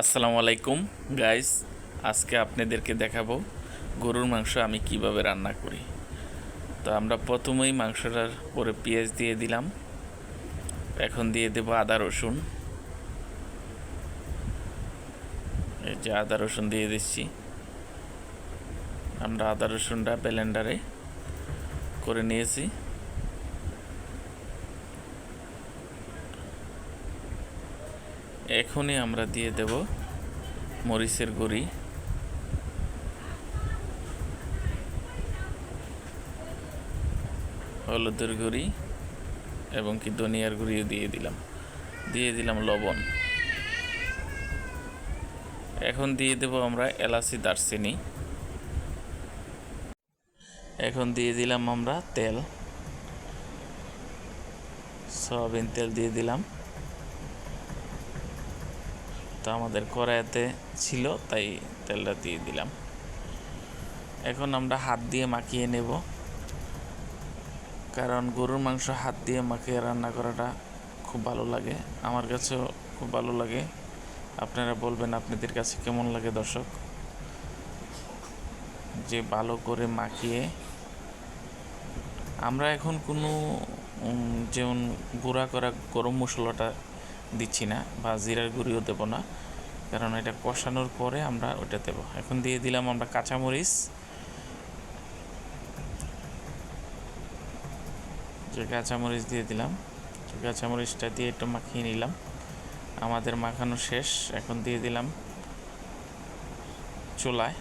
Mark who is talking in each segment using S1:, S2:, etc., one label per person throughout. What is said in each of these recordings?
S1: আসসালামু আলাইকুম গাইস আজকে আপনাদেরকে দেখাবো গরুর মাংস আমি কীভাবে রান্না করি। তো আমরা প্রথমেই মাংসটার পরে পেঁয়াজ দিয়ে দিলাম। এখন দিয়ে দেব আদা, রসুন। এই যে আদা, রসুন দিয়ে দিচ্ছি। আমরা আদা, রসুনটা ব্লেন্ডারে করে নিয়েছি। এখনই আমরা দিয়ে দেব মরিচের গুঁড়ি। হলুদের গুঁড়ি এবং কি ধনিয়ার গুঁড়িও দিয়ে দিলাম। দিয়ে দিলাম লবণ। এখন দিয়ে দেব আমরা এলাচি দারচিনি। এখন দিয়ে দিলাম আমরা তেল। সয়াবিন তেল দিয়ে দিলাম। তো আমাদের কড়াইতে ছিল, তাই তেলটা দিয়ে দিলাম। এখন আমরা হাত দিয়ে মাখিয়ে নেব। কারণ গরুর মাংস হাত দিয়ে মাখিয়ে রান্না করাটা খুব ভালো লাগে। আমার কাছেও খুব ভালো লাগে। আপনারা বলবেন, আপনাদের কাছে কেমন লাগে দর্শক? যে ভালো করে মাখিয়ে আমরা এখন কোনো যেমন গুঁড়া করা গরম মশলাটা দিচ্ছি না বা জিরার গুঁড়িও দেবো না। কারণ এটা কষানোর পরে আমরা ওটা দেবো। এখন দিয়ে দিলাম আমরা কাঁচামরিচ। যে কাঁচামরিচ দিয়ে দিলাম কাঁচামরিচটা দিয়ে একটু মাখিয়ে নিলাম। আমাদের মাখানো শেষ। এখন দিয়ে দিলাম চুলায়।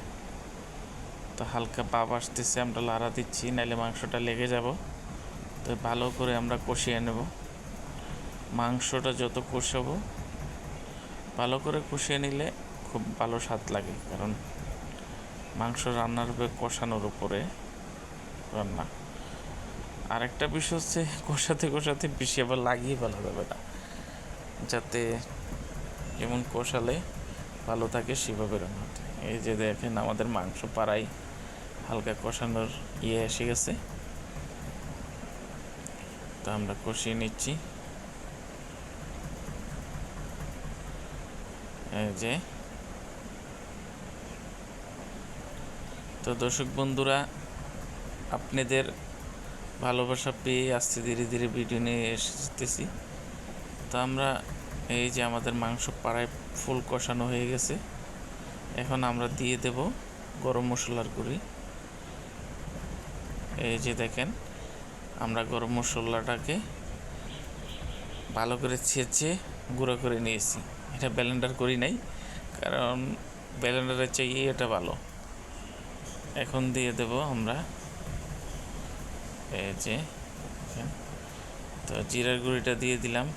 S1: তো হালকা পাপ আসতেছে, আমরা লাড়া দিচ্ছি নাহলে মাংসটা লেগে যাব। তো ভালো করে আমরা কষিয়ে নেব। মাংসটা যত কষাবো, ভালো করে কষিয়ে নিলে খুব ভালো স্বাদ লাগে, কারণ মাংস রান্নার উপরে, কষানোর উপরে রান্না। আরেকটা বিষয় হচ্ছে, কষাতে কষাতে বেশি আবার লাগিয়ে ফেলা যাবে না। যাতে যেমন কষালে ভালো থাকে, সেভাবে রান্না এই যে দেখেন, আমাদের মাংস পাড়াই হালকা কষানোর ইয়ে এসে গেছে। তো আমরা কষিয়ে নিচ্ছি। এই যে। তো দর্শক বন্ধুরা, আপনাদের ভালোবাসা পেয়ে আসতে ধীরে ধীরে ভিডিও নিয়ে এসেছি। তো আমরা এই যে আমাদের মাংস পাড়ায় ফুল কষানো হয়ে গেছে। এখন আমরা দিয়ে দেব গরম মশলার গুঁড়ি। এই যে দেখেন, আমরা গরম মশলাটাকে ভালো করে ছেঁচে গুঁড়ো করে নিয়েছি। এটা ব্লেন্ডার করি নাই, কারণ ব্লেন্ডারের চাইয়ে এটা ভালো। এখন দিয়ে দেব আমরা এই যে তো জিরার গুঁড়িটা দিয়ে দিলাম।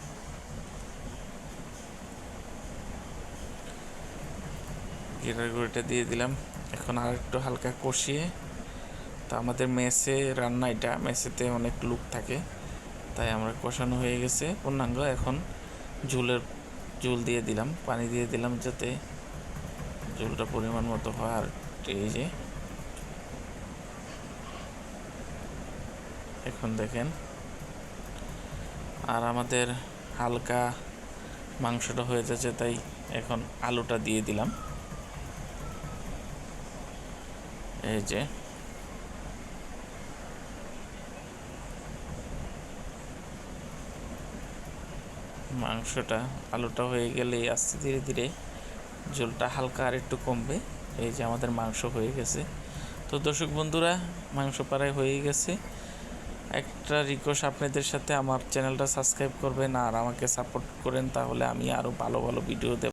S1: জিরার গুঁড়িটা দিয়ে দিলাম। এখন আর একটু হালকা কষিয়ে, তো আমাদের মেসে রান্না এটা, মেসেতে অনেক লুক থাকে, তাই আমরা কষানো হয়ে গেছে। পূর্ণাঙ্গ, এখন ঝুলের ঝুল দিয়ে দিলাম, পানি দিয়ে দিলাম যাতে ঝুলটা পরিমাণ মতো হয়। আর এই যে, এখন দেখেন। আর আমাদের হালকা মাংসটা হয়ে যাচ্ছে, তাই এখন আলুটা দিয়ে দিলাম। এই যে মাংসটা আলুটা হয়ে গেলে আস্তে ধীরে ধীরে জলটা হালকা আর একটু কমবে। এই যে আমাদের মাংস হয়ে গেছে। তো দর্শক বন্ধুরা, মাংস পাড়ায় হয়ে গেছে। একটা রিকোয়েস্ট আপনাদের সাথে আমার চ্যানেলটা সাবস্ক্রাইব করবেন আর আমাকে সাপোর্ট করেন, তাহলে আমি আরও ভালো ভালো ভিডিও দেব।